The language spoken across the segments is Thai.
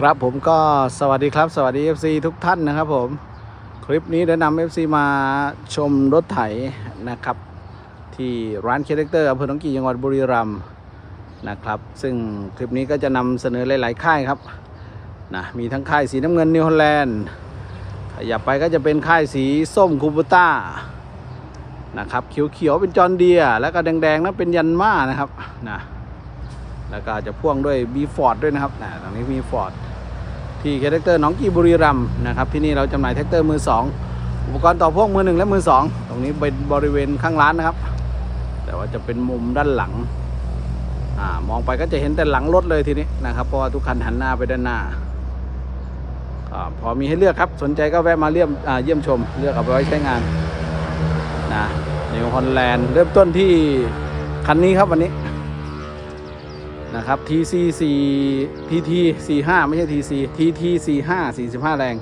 ครับผมก็สวัสดีครับ สวัสดี FC ทุกท่านนะครับผม คลิปนี้ได้นำ FC มาชมรถไถนะครับ ที่ร้านเคเล็กเตอร์อำเภอหนองกี่จังหวัดบุรีรัมย์นะครับ ซึ่งคลิปนี้ก็จะนำเสนอหลาย ๆ ค่ายครับนะมีทั้งค่ายสีน้ำเงินนิวฮอลแลนด์ขยับไปก็จะเป็นค่ายสีส้มคูบูต้านะครับเขียวๆเป็นจอร์นเดีย แล้วก็แดงๆนั้นเป็นยันมานะครับนะ แล้วก็จะพ่วงด้วยบีฟอร์ดด้วยนะครับนะตรงนี้มีฟอร์ดที่คาแรคเตอร์หนองกีบุรีรัมนะครับที่นี่เราจำหน่ายแท็กเตอร์มือ 2 อุปกรณ์ต่อพ่วงมือหนึ่งและมือ 2 ตรงนี้เป็นบริเวณข้างร้านนะครับ แต่ว่าจะเป็นมุมด้านหลังอมองไปก็จะเห็นแต่หลังรถเลยทีนี้นะครับเพราะว่าทุกคันหันหน้าไปด้านหน้าก็พอมีให้เลือกครับสนใจก็แวะมาเยี่ยมเยี่ยมชมเลือกเอาไปไว้ใช้งานนะนิวฮอลแลนด์เริ่มต้นที่คันนี้ครับวันนี้ นะครับ TC 4 TT 45ไม่ใช่ TC TT 45 45 แรง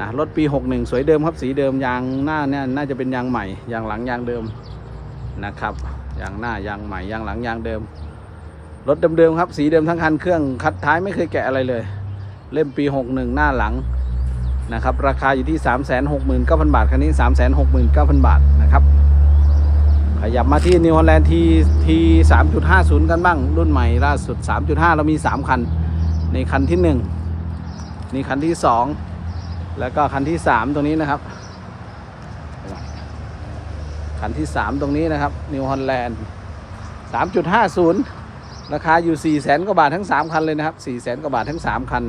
นะรถปี 61 สวยเดิมครับสีเดิมยางหน้าเนี่ยน่าจะเป็นยางใหม่ยางหลังยางเดิมนะครับยางหน้ายางใหม่ยางหลังยางเดิม รถเดิมๆครับ สีเดิมทั้งคันเครื่องคัดท้ายไม่เคยแกะอะไรเลย เล่มปี 61 หน้าหลังนะครับ ราคาอยู่ที่ 369,000 บาทคันนี้ 369,000 บาทนะครับ ขยับมาที่นิวฮอลแลนด์ทีทีสามจุดห้าศูนย์กันบ้าง รุ่นใหม่ล่าสุด3.5เรามี3คัน ในคันที่1นี่คันที่2แล้วก็คันที่3ตรงนี้นะครับ คันที่3ตรงนี้นะครับนิวฮอลแลนด์3.50ราคาอยู่4 0 0แสนกว่าบาททั้ง3คันเลยนะครับ4 0 0แสนกว่าบาททั้ง3คัน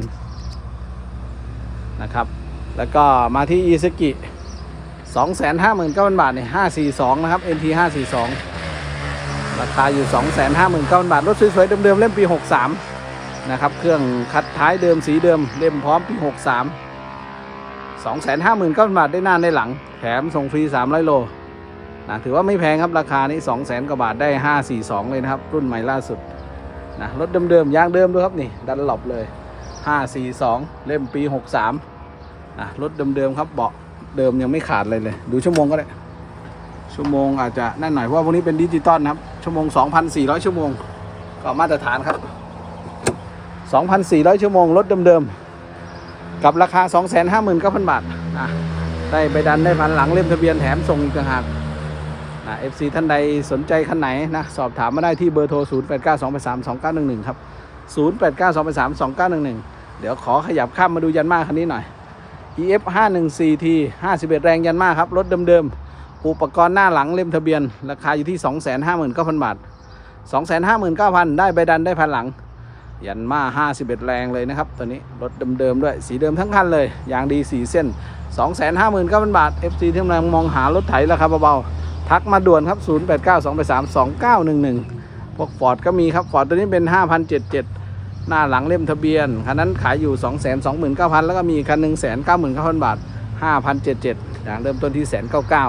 นะครับ แล้วก็มาที่อีซกิ 2 5 9 0 0 0บาทเนี่ย542นะครับ NT 542ราคาอยู่2 5 9 0 0 0บาท รถสวยๆเดิมๆเล่มปี63นะครับ เครื่องคัดท้ายเดิมสีเดิมเล่มพร้อมปี63 2 5 9 0 0 0บาทได้หน้าได้หลัง แถมส่งฟรี300โลนะถือว่าไม่แพงครับราคานี้2 0 0 0 0 0กว่าบาทได้542เลยนะครับ รุ่นใหม่ล่าสุดนะรถเดิมๆยางเดิมด้วยครับนี่ดันหลบเลย542เล่มปี63นะรถเดิมๆครับเบาะ เดิมยังไม่ขาดเลยเลย ดูชั่วโมงก็ได้ ชั่วโมงอาจจะนั่นหน่อยเพราะว่าพวกนี้เป็นดิจิตอลนะครับ ชั่วโมง 2,400 ชั่วโมง ก็มาตรฐานครับ 2,400 ชั่วโมงรถเดิมๆ กับราคา 259,000 บาทนะได้ไปดันได้พันหลังเล่มทะเบียนแถมส่งอีกต่างหากนะ FC ท่านใดสนใจคันไหนนะ สอบถามมาได้ที่เบอร์โทร 0892832911 ครับ 0892832911 เดี๋ยวขอขยับข้ามมาดูยันมาคันนี้หน่อย EF 514T 51 แรงยันมากครับ รถเดิมๆ อุปกรณ์หน้าหลังเล่มทะเบียน ราคาอยู่ที่ 259,000 บาท 259,000 ได้ใบดันได้พันหลัง ยันมา 51 แรงเลยนะครับตัวนี้รถเดิมๆด้วยสีเดิมทั้งคันเลยยางดี 4 เส้น 259,000 บาท FC ที่กำลังมองหารถไถราคาเบาๆทักมาด่วนครับ 0892832911พวกฟอร์ดก็มีครับฟอร์ดตัวนี้เป็น 5,077 หน้าหลังเล่มทะเบียนคันนั้นขายอยู่ 2 2 9 0 0 0 แล้วก็มีคันหนึ่งแสนเก้าหมื่นเก้าพันบาท5,077อย่างเริ่มต้นที่แสนเก้าเก้า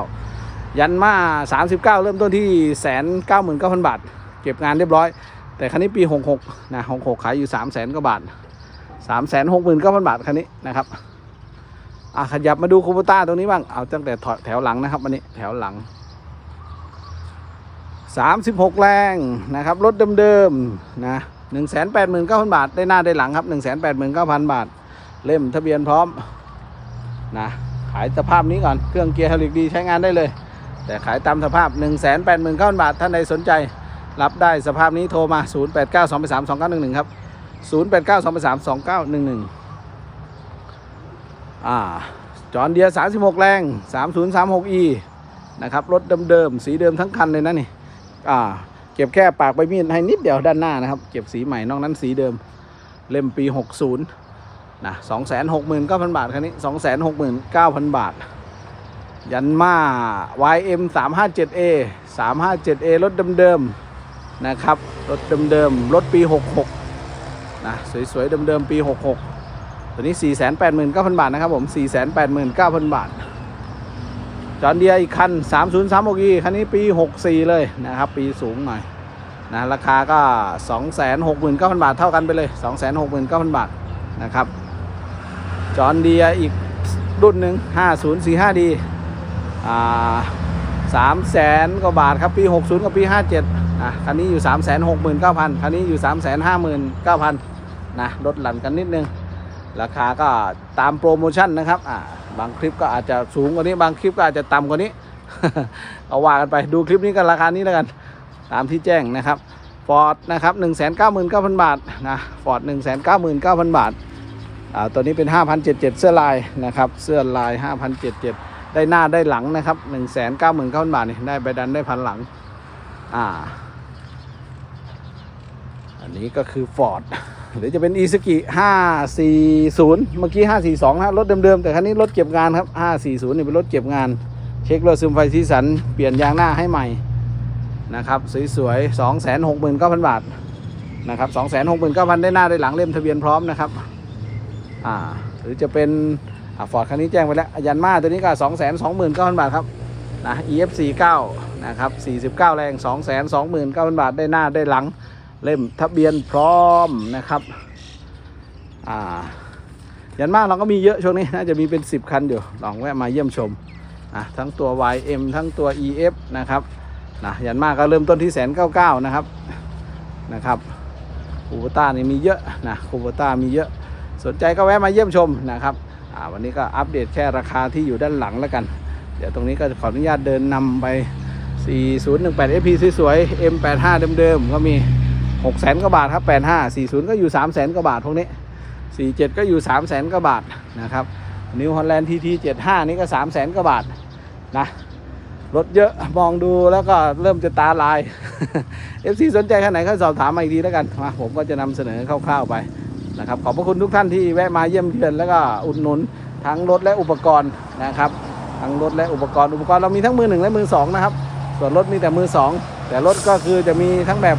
ยันมา39เริ่มต้นที่แสนเก้าหมื่นเก้าพันบาท เก็บงานเรียบร้อย แต่คันนี้ปี66นะ66ขายอยู่3 0 0แสนกว่าบาท3 6 9 0 0 0บาทคันนี้นะครับอะขยับมาดูคูปต้าตรงนี้บ้างเอาตั้งแต่แถวหลังนะครับวันนี้แถวหลัง36แรงนะครับรถเดิมๆนะ 1 8 9 0 0 0 บาท ได้หน้าได้หลังครับ 1 8 9 0 0 0 บาท เล่มทะเบียนพร้อมนะขายสภาพนี้ก่อนเครื่องเกียร์ไฮดรอลิกดีใช้งานได้เลย แต่ขายตามสภาพ 1 8 9 0 0 0 บาท ท่านใดสนใจ รับได้สภาพนี้โทรมา 0 8 9 2 3 2 9 1 1 ครับ 0 8 9 2 3 2 9 1 1อ่าจอนเดียร์36 แรง 3036e นะครับรถเดิมๆสีเดิมทั้งคันเลยนะนี่อ่า เก็บแค่ปากใบมีดให้นิดเดียวด้านหน้านะครับ เก็บสีใหม่นอกนั้นสีเดิม เล่มปี 60นะ269,000บาท คันนี้269,000บาท ยันมา YM 357A 357A รถเดิมๆนะครับ รถเดิมๆรถปี 66นะสวยๆเดิมๆปี 66 ตัวนี้ 489,000 บาทนะครับผม 489,000 บาท จอนเดียอีกคัน 3036e คันนี้ปี 64 เลยนะครับ ปีสูงหน่อยนะราคาก็ 269,000 บาทเท่ากันไปเลย 269,000 บาทนะครับ จอนเดียอีกรุ่นหนึ่ง 5045d อ่า3แสนกว่าบาทครับ ปี 60 กับปี 57อะคันนี้อยู่ 369,000 คันนี้อยู่ 359,000นะลดหลั่นกันนิดนึง ราคาก็ตามโปรโมชั่นนะครับอ่าบางคลิปก็อาจจะสูงกว่านี้ บางคลิปก็อาจจะต่ำกว่านี้ เอาว่ากันไปดูคลิปนี้กันราคานี้แล้วกัน ตามที่แจ้งนะครับฟอร์ดนะครับ1 9 9 9 0 0 0บาทนะฟอร์ด1 9 9 9 0 0 0บาทอ่าตัวนี้เป็น5,077เจ็ดเจ็ดเสื้อลายนะครับเสื้อลาย5,077ได้หน้าได้หลังนะครับ1 9 9 9 0 0 0บาทนี่ได้ใบดันได้พันหลังอ่าอันนี้ก็คือฟอร์ด หรือจะเป็นอีสกิ540 เมื่อกี้ 542นะรถเดิมๆ แต่คันนี้รถเก็บงานครับ 540นี่เป็นรถเก็บงาน เช็ครถซึมไฟสีสัน เปลี่ยนยางหน้าให้ใหม่นะครับสวยๆ 269,000 บาทนะครับ269,000 ได้หน้าได้หลังเล่มทะเบียนพร้อมนะครับอ่าหรือจะเป็นอฟอร์ดคันนี้แจ้งไปแล้วยันมาตัวนี้ก็ 229,000 บาทครับนะ EF 49 นะครับ49 แรง 229,000 บาทได้หน้าได้หลัง เล่มทะเบียนพร้อมนะครับอ่ายันมากเราก็มีเยอะช่วงนี้น่าจะมีเป็น 10 คันอยู่ลองแวะมาเยี่ยมชมอะทั้งตัว YM ทั้งตัว EF นะครับนะยันมากก็เริ่มต้นที่แสนเก้าเก้านะครับนะครับคูโบต้านี่มีเยอะนะคูโบต้ามีเยอะสนใจก็แวะมาเยี่ยมชมนะครับอ่าวันนี้ก็อัปเดตแค่ราคาที่อยู่ด้านหลังแล้วกัน เดี๋ยวตรงนี้ก็ขออนุญาตเดินนำไป 4018 FP สวยๆ M85 เดิมๆก็มี 6 0แสนกว่าบาทครับ85 40ก็อยู่3 0แสนกว่าบาทพวกนี้47ก็อยู่3 0แสนกว่าบาทนะครับนิวฮอลแลนด์ TT 75นี่ก็3 0แสนกว่าบาทนะรถเยอะมองดูแล้วก็เริ่มจะตาลาย FC สนใจแค่ไหนก็สอบถามมาอีกทีแล้วกันมาผมก็จะนำเสนอคร่าวๆไปนะครับขอบพระคุณทุกท่านที่แวะมาเยี่ยมเยือนแล้วก็อุดหนุนทั้งรถและอุปกรณ์นะครับทั้งรถและอุปกรณ์อุปกรณ์เรามีทั้งมือหนึ่งและมือสองนะครับส่วนรถมีแต่มือสองแต่รถก็คือจะมีทั้งแบบ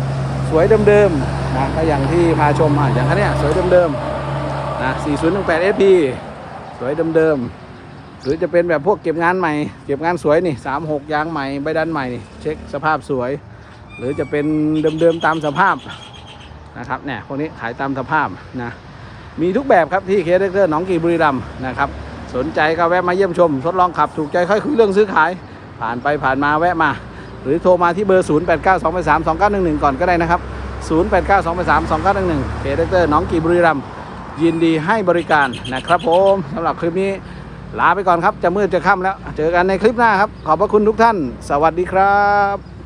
สวยเดิมๆนะก็อย่างที่พาชมอะอย่างคันนี้สวยเดิมๆนะ4018 SP สวยเดิมๆหรือจะเป็นแบบพวกเก็บงานใหม่เก็บงานสวยนี่36ยางใหม่ใบดันใหม่นี่เช็คสภาพสวย หรือจะเป็นเดิมๆตามสภาพนะครับเนี่ยพวกนี้ขายตามสภาพนะมีทุกแบบครับที่เคสเตอร์หนองกีบุรีรัมย์นะครับสนใจก็แวะมาเยี่ยมชม ทดลองขับถูกใจค่อยคุยเรื่องซื้อขาย ผ่านไปผ่านมาแวะมา หรือโทรมาที่เบอร์ 0 8 9 2 8 3 2 9 1 1 ก่อนก็ได้นะครับ 0 8 9 2 8 3 2 9 1 1เคเดเตอร์น้องกีบุรีรัมย์ยินดีให้บริการนะครับผมสำหรับคลิปนี้ลาไปก่อนครับ จะมืดจะค่ำแล้ว เจอกันในคลิปหน้าครับ ขอบพระคุณทุกท่าน สวัสดีครับ